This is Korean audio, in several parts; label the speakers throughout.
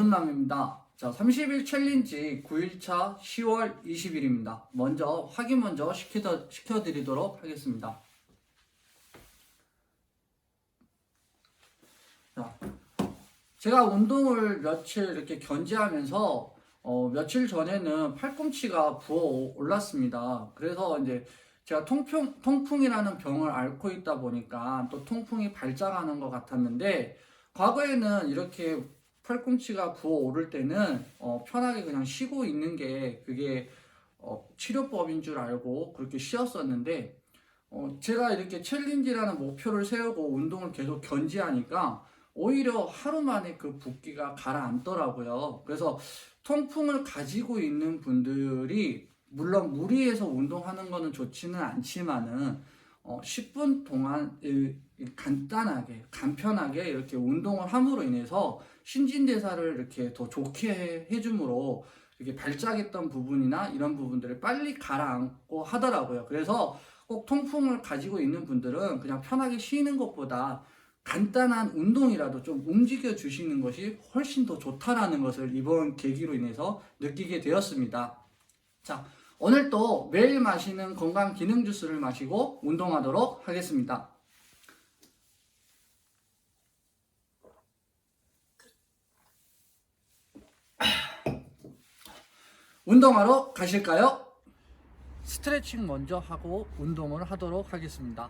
Speaker 1: 거듭남입니다. 자, 30일 챌린지 9일차 10월 20일입니다. 먼저 확인 먼저 시켜, 시켜드리도록 하겠습니다. 자, 제가 운동을 며칠 이렇게 견제하면서 어, 며칠 전에는 팔꿈치가 부어 올랐습니다. 그래서 이제 제가 통풍, 통풍이라는 병을 앓고 있다 보니까 또 통풍이 발작하는 것 같았는데 과거에는 이렇게 팔꿈치가 부어 오를 때는 어, 편하게 그냥 쉬고 있는 게 그게 어, 치료법인 줄 알고 그렇게 쉬었었는데 어, 제가 이렇게 챌린지라는 목표를 세우고 운동을 계속 견지하니까 오히려 하루 만에 그 붓기가 가라앉더라고요. 그래서 통풍을 가지고 있는 분들이 물론 무리해서 운동하는 거는 좋지는 않지만은 어, 10분 동안 간단하게 간편하게 이렇게 운동을 함으로 인해서 신진대사를 이렇게 더 좋게 해- 해줌으로 이렇게 발작했던 부분이나 이런 부분들을 빨리 가라앉고 하더라고요. 그래서 꼭 통풍을 가지고 있는 분들은 그냥 편하게 쉬는 것보다 간단한 운동이라도 좀 움직여 주시는 것이 훨씬 더 좋다라는 것을 이번 계기로 인해서 느끼게 되었습니다. 자, 오늘 또 매일 마시는 건강 기능 주스를 마시고 운동하도록 하겠습니다. 운동하러 가실까요? 스트레칭 먼저 하고 운동을 하도록 하겠습니다.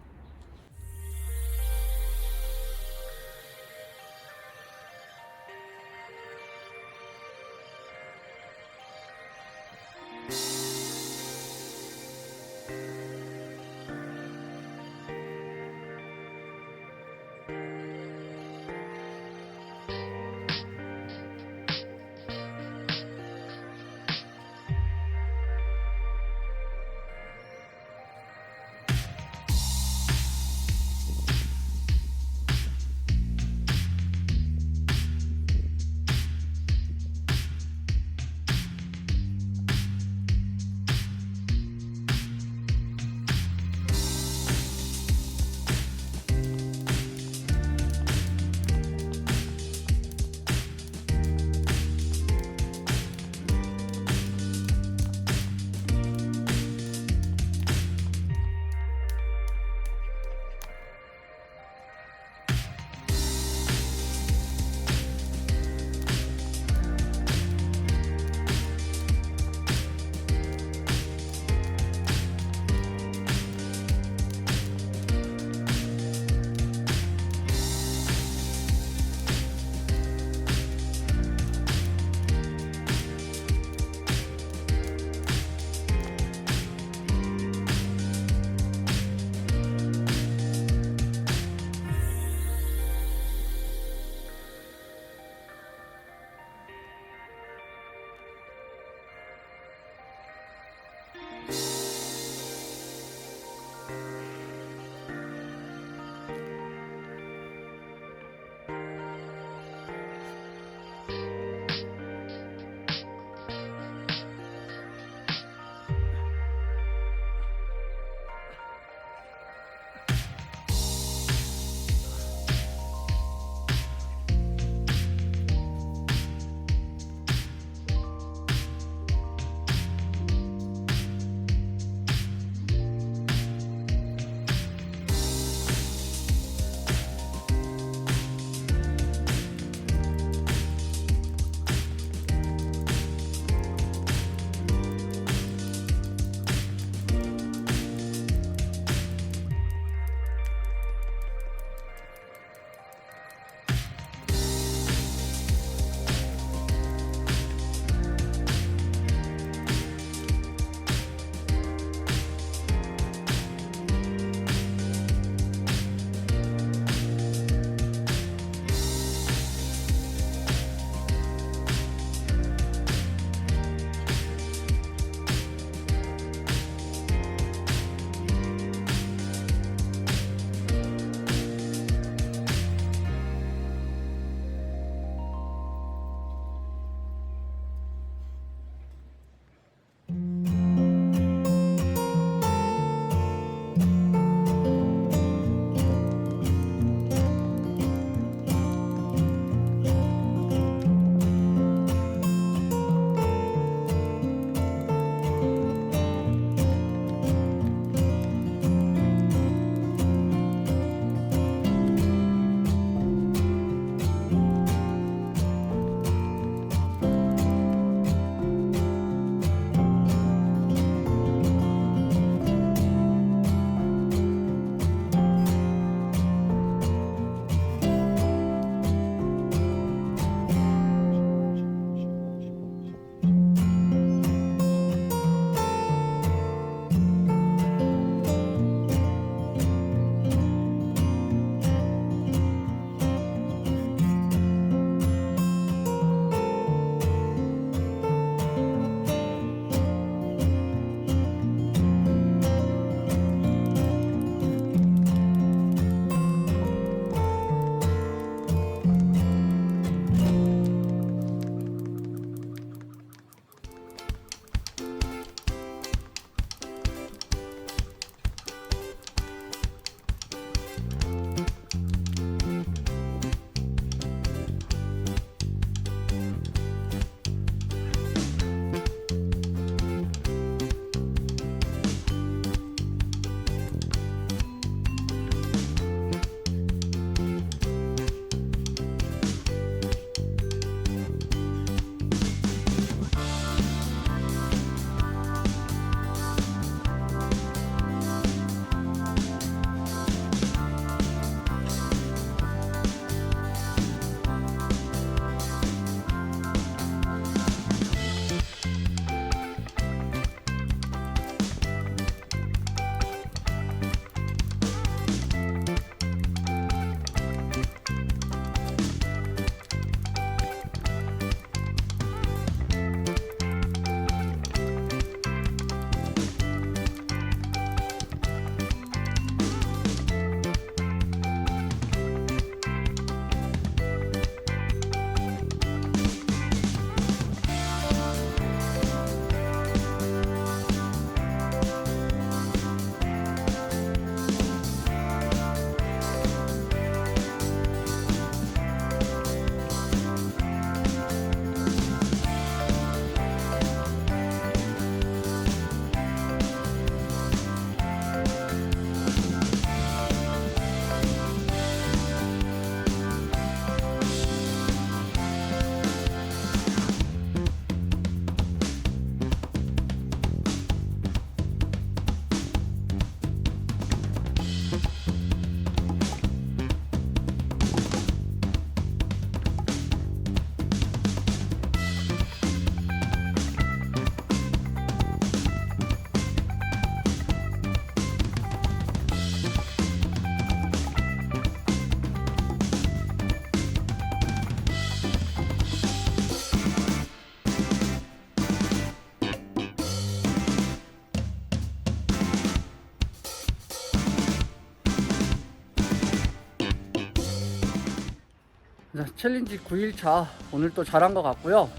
Speaker 1: 챌린지 9일차 오늘 또 잘한 것 같고요.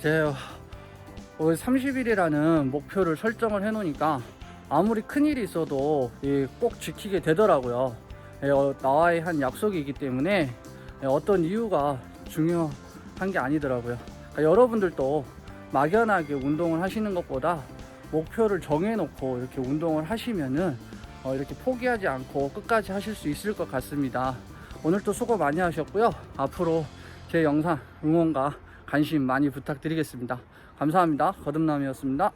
Speaker 1: 제올 30일이라는 목표를 설정을 해 놓으니까 아무리 큰 일이 있어도 이꼭 지키게 되더라고요. 예, 어, 나와의 한 약속이기 때문에 예, 어떤 이유가 중요한 게 아니더라고요. 그러니까 여러분들도 막연하게 운동을 하시는 것보다 목표를 정해놓고 이렇게 운동을 하시면은 어, 이렇게 포기하지 않고 끝까지 하실 수 있을 것 같습니다. 오늘도 수고 많이 하셨고요. 앞으로 제 영상 응원과 관심 많이 부탁드리겠습니다. 감사합니다. 거듭남이었습니다.